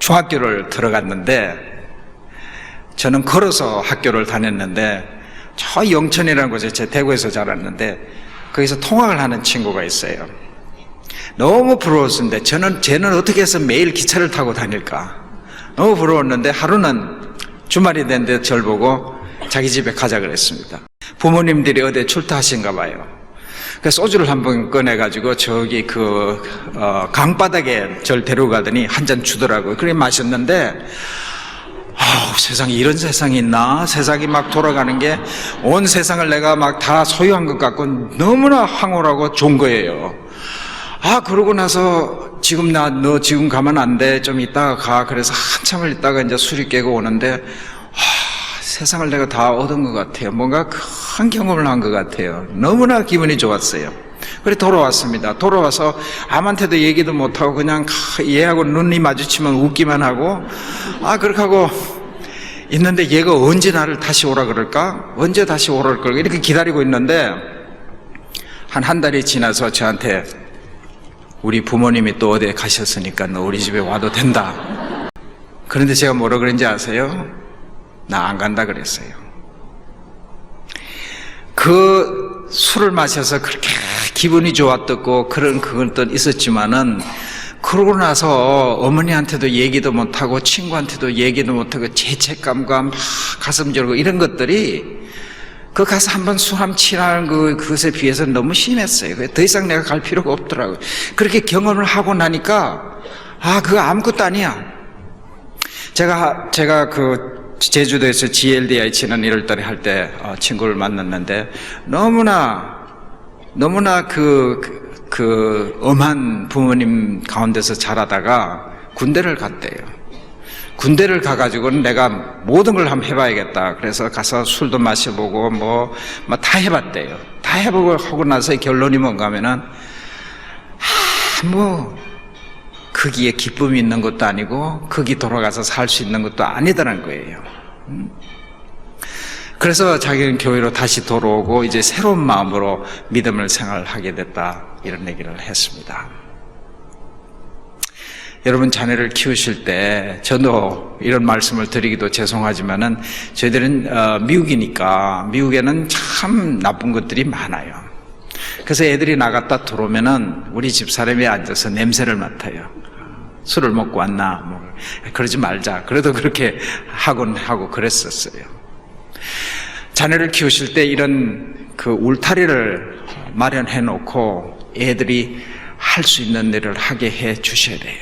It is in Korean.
중학교를 들어갔는데 저는 걸어서 학교를 다녔는데 저 영천이라는 곳에 제 대구에서 자랐는데 거기서 통학을 하는 친구가 있어요. 너무 부러웠는데 저는 쟤는 어떻게 해서 매일 기차를 타고 다닐까 너무 부러웠는데 하루는 주말이 됐는데 절 보고 자기 집에 가자 그랬습니다. 부모님들이 어디 출타하신가 봐요. 그래서 소주를 한번 꺼내가지고 저기 그 어, 강바닥에 절 데려가더니 한 잔 주더라고요. 그래 마셨는데 아우, 세상에 이런 세상이 있나? 세상이 막 돌아가는 게 온 세상을 내가 막 다 소유한 것 같고 너무나 황홀하고 좋은 거예요. 아, 그러고 나서 지금 나 너 지금 가면 안 돼. 좀 이따가 가. 그래서 한참을 있다가 이제 술이 깨고 오는데 아, 세상을 내가 다 얻은 것 같아요. 뭔가 큰 경험을 한 것 같아요. 너무나 기분이 좋았어요. 그래 돌아왔습니다. 돌아와서 아무한테도 얘기도 못하고 그냥 얘하고 눈이 마주치면 웃기만 하고 아 그렇게 하고 있는데 얘가 언제 나를 다시 오라 그럴까? 언제 다시 오라 그럴까? 이렇게 기다리고 있는데 한 한 달이 지나서 저한테 우리 부모님이 또 어디에 가셨으니까 너 우리 집에 와도 된다. 그런데 제가 뭐라 그랬는지 아세요? 나 안 간다 그랬어요. 그 술을 마셔서 그렇게 기분이 좋았었고 그런 그것도 있었지만은 그러고 나서 어머니한테도 얘기도 못하고 친구한테도 얘기도 못하고 죄책감과 막 가슴 졸고 이런 것들이 그 가서 한번 수함 치라는 그, 그것에 비해서 너무 심했어요. 더 이상 내가 갈 필요가 없더라고요. 그렇게 경험을 하고 나니까, 아, 그거 아무것도 아니야. 제가, 제가 그 제주도에서 GLDI 지난 1월 달에 할때 어, 친구를 만났는데 너무나, 너무나 그, 그, 그 엄한 부모님 가운데서 자라다가 군대를 갔대요. 군대를 가가지고는 내가 모든 걸 한번 해봐야겠다. 그래서 가서 술도 마셔보고 뭐, 뭐다 해봤대요. 다 해보고 하고 나서 결론이 뭔가 하면은, 아, 뭐, 거기에 기쁨이 있는 것도 아니고, 거기 돌아가서 살 수 있는 것도 아니더란 거예요. 음. 그래서 자기는 교회로 다시 돌아오고, 이제 새로운 마음으로 믿음을 생활하게 됐다. 이런 얘기를 했습니다. 여러분 자녀를 키우실 때 저도 이런 말씀을 드리기도 죄송하지만은 저희들은 어, 미국이니까 미국에는 참 나쁜 것들이 많아요. 그래서 애들이 나갔다 들어오면은 우리 집 사람이 앉아서 냄새를 맡아요. 술을 먹고 왔나? 뭐 그러지 말자. 그래도 그렇게 하곤 하고 그랬었어요. 자녀를 키우실 때 이런 그 울타리를 마련해 놓고 애들이 할 수 있는 일을 하게 해 주셔야 돼요.